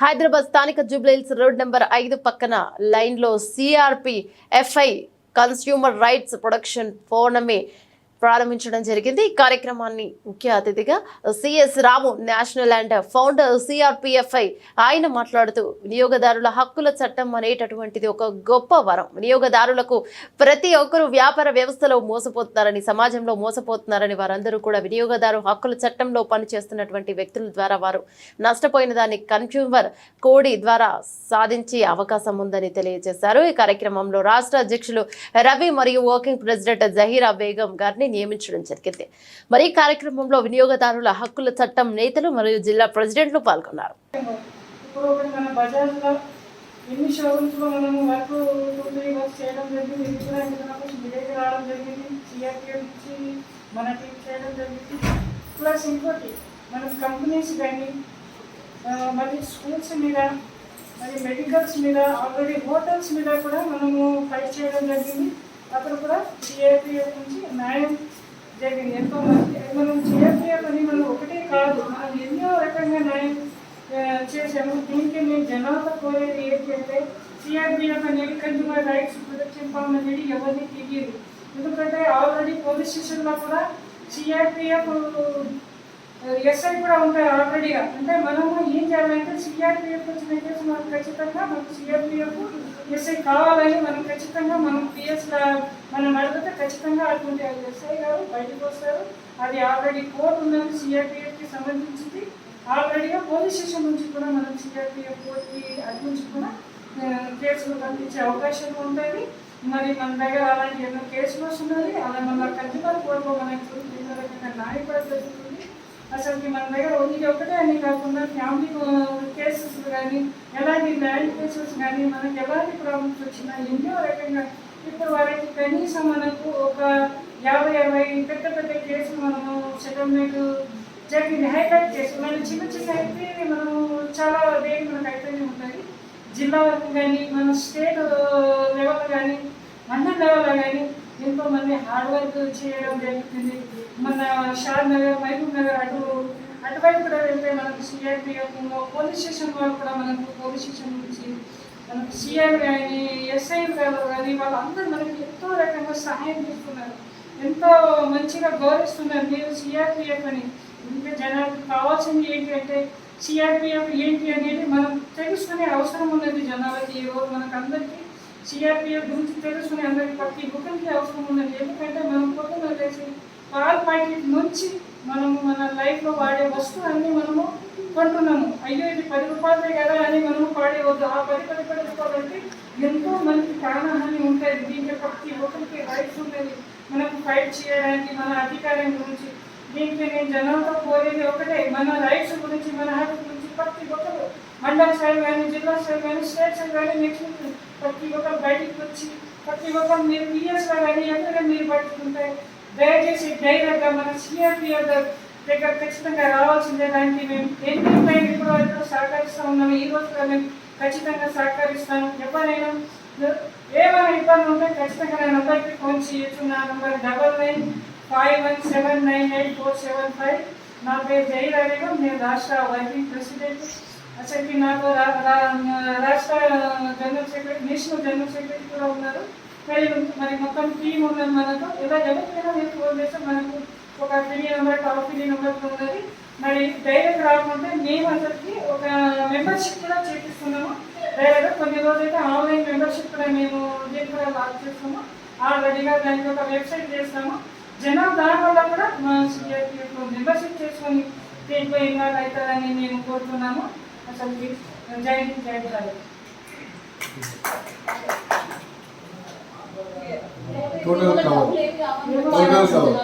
హైదరాబాద్ స్థానిక Jubilee Hills road number ఐదు పక్కన లైన్లో CRPFI consumer rights production ఫోనమే. ప్రారంభించడం జరిగింది. ఈ కార్యక్రమాన్ని ముఖ్య అతిథిగా CS Ramu national and founder CRPFI ఆయన మాట్లాడుతూ వినియోగదారుల హక్కుల చట్టం అనేటటువంటిది ఒక గొప్ప వరం. వినియోగదారులకు ప్రతి ఒక్కరూ వ్యాపార వ్యవస్థలో మోసపోతున్నారని సమాజంలో మోసపోతున్నారని వారందరూ కూడా వినియోగదారు హక్కుల చట్టంలో పనిచేస్తున్నటువంటి వ్యక్తుల ద్వారా వారు నష్టపోయిన దాన్ని కన్స్యూమర్ కోడి ద్వారా సాధించే అవకాశం ఉందని తెలియజేశారు. ఈ కార్యక్రమంలో రాష్ట్ర అధ్యక్షులు రవి మరియు వర్కింగ్ ప్రెసిడెంట్ జహీరా బేగం గారిని నియమించడం జరిగింది. మరి కార్యక్రమంలో వినియోగదారుల హక్కుల చట్టం నేతలు మరియు జిల్లా ప్రెసిడెంట్లు పాల్గొన్నారు. ఎన్ని షోరూమ్స్లో మనము వర్క్ టూ త్రీ చేయడం జరిగింది ఇది కూడా ఇంకా కొంచెం మీ రావడం జరిగింది సిఆర్పిఎఫ్ ఇచ్చి మన టీం చేయడం జరిగింది. ప్లస్ ఇంకోటి మనం కంపెనీస్ కానీ మరి స్కూల్స్ మీద మరి మెడికల్స్ మీద ఆల్రెడీ హోటల్స్ మీద కూడా మనము ఫైట్ చేయడం జరిగింది. అక్కడ కూడా సిఆర్పిఎఫ్ నుంచి న్యాయం జరిగింది. ఎంతో మంది మనం చేయాలని అని మనం ఒకటే కాదు మనం ఎన్నో రకంగా న్యాయం చేశాము. దీనికి నేను జనాలతో కోరేది ఏంటంటే సిఆర్పిఎఫ్ అనేది కన్జ్యూమర్ రైట్స్ ప్రొటెక్షన్ ఫామ్ అనేది ఎవరిని తెలియదు. ఎందుకంటే ఆల్రెడీ పోలీస్ స్టేషన్లో కూడా సిఆర్పిఎఫ్ ఎస్ఐ కూడా ఉంటారు ఆల్రెడీగా అంటే మనము ఏం చేయాలంటే సిఆర్పిఎఫ్ వచ్చిన కేసు మనం ఖచ్చితంగా మనకు సిఆర్పిఎఫ్ కావాలని మనం ఖచ్చితంగా మనం పిఎస్ మనం అడిగితే ఖచ్చితంగా అటువంటి ఎస్ఐ గారు బయటకు వస్తారు. అది ఆల్రెడీ కోర్టు ఉన్నది సిఆర్పిఎఫ్కి సంబంధించింది. ఆల్రెడీగా పోలీస్ స్టేషన్ నుంచి కూడా మనం సిఆర్పిఎఫ్ కోర్టుకి అటు కూడా కేసులు పంపించే అవకాశం ఉంటుంది. మరి మన దగ్గర అలాంటి ఎన్నో కేసులు వస్తున్నాయి. అలా మన కన్జ్యూమర్ కోర్టులో మనకి ఎన్నో రకంగా జరుగుతుంది అసలు మన దగ్గర ఓన్లీ ఒకటే అని కాకుండా ఫ్యామిలీ కేసెస్ కానీ ఎలాంటి ల్యాండ్ కేసెస్ కానీ మనకి ఎలాంటి ప్రాబ్లమ్స్ వచ్చినా ఎన్నో రకంగా ఇప్పుడు వారికి కనీసం మనకు ఒక యాభై అరవై పెద్ద పెద్ద కేసులు మనము సెటిల్మెంట్ జరిగింది హైలైట్ కేసు మన చిన్న చిన్న అయితే మనం చాలా దేని మనకు అయితేనే ఉంటుంది జిల్లా వరకు కానీ మన స్టేట్ లెవెల్ కానీ మండల లెవెల్ కానీ ఎంతోమంది హార్డ్ వర్క్ చేయడం జరుగుతుంది. మన షాద్ నగర్ మహబూబ్ నగర్ అటు అటువైపు కూడా వెళ్తే మనకు సిఐపిఎఫ్లో పోలీస్ స్టేషన్ వాళ్ళు కూడా మనకు పోలీస్ స్టేషన్ నుంచి మనకు సిఐ కానీ ఎస్ఐ గారు కానీ వాళ్ళందరూ మనకి ఎంతో రకంగా సహాయం చేస్తున్నారు. ఎంతో మంచిగా గౌరవిస్తున్నారు మీరు సిఆర్పిఎఫ్ అని. ఇంకా జనాలకు కావాల్సింది ఏంటి అంటే సిఆర్పిఎఫ్ ఏంటి అనేది మనం తెలుసుకునే అవసరం ఉన్నది జనాలకి ఈ మనకు అందరికీ సిఆర్పిఎఫ్ గురించి తెలుసుకునే అందరికీ ప్రతి ఒక్కరికి అవసరం ఉన్నది. ఎందుకంటే మనం పొద్దున్న లేచి పాల్ ప్యాకెట్ నుంచి మనము మన లైఫ్లో వాడే వస్తువులన్నీ మనము కొంటున్నాము. అయ్యో ఇది పది రూపాయలే కదా అని మనము పాడేవద్దు ఆ పది పది పది రూపాయలంటే ఎంతో మనకి ప్రాణహాని ఉంటుంది దీంట్లో ప్రతి ఒక్కరికి రైట్స్ ఉంటుంది మనకు ఫైట్ చేయడానికి మన అధికారం గురించి. దీంట్లో నేను జనాలతో కోరేది ఒకటే. మన రైట్స్ గురించి మన హక్కు గురించి ప్రతి ఒక్కరు మండల స్థాయి కానీ జిల్లా స్థాయి కానీ స్టేట్ స్థాయి కానీ నెక్స్ట్ ప్రతి ఒక్కరు బయటికి వచ్చి ప్రతి ఒక్కరు మీరు పిఎస్లో కానీ ఎక్కడ మీరు పట్టుకుంటే దయచేసి ధైర్యంగా మన సిఆర్పిఎఫ్ దగ్గర ఖచ్చితంగా రావాల్సిందే. దానికి మేము ఎన్నిపై ఇప్పుడు వరకు సహకరిస్తూ ఉన్నాము ఈ రోజు కూడా మేము ఖచ్చితంగా సహకరిస్తాను ఎవరైనా ఏమైనా ఇబ్బంది ఉంటే ఖచ్చితంగా నా నంబర్కి ఫోన్ చేయొచ్చు. నా number double nine five one seven nine eight four seven five. నా పేరు జయరాజేగం. నేను రాష్ట్ర వర్కింగ్ ప్రెసిడెంట్. అసలు నాకు రా- రాష్ట్ర general secretary national general secretary కూడా ఉన్నారు. మరి మరి మొత్తం టీం ఉన్నది మనకు. ఇలా ఎవరికైనా నేను ఫోన్ చేస్తే మనకు ఒక free number toll free number ఉన్నది. మరి డైరెక్ట్ రాకుండా మేము అందరికి ఒక మెంబర్షిప్ కూడా చేపిస్తున్నాము. డైరెక్ట్ కొన్ని రోజులైతే ఆన్లైన్ మెంబర్షిప్ కూడా మేము దీన్ని కూడా లాక్ చేస్తాము ఆల్రెడీగా దానికి ఒక వెబ్సైట్ చేస్తాము. జనం దాని వల్ల కూడా మా మెంబర్షిప్ చేసుకొని దీంట్లో ఇన్వాల్వ్ అవుతారని మేము కోరుతున్నాము. అసలు జై హింద్, జై Bharat. Total cover total cover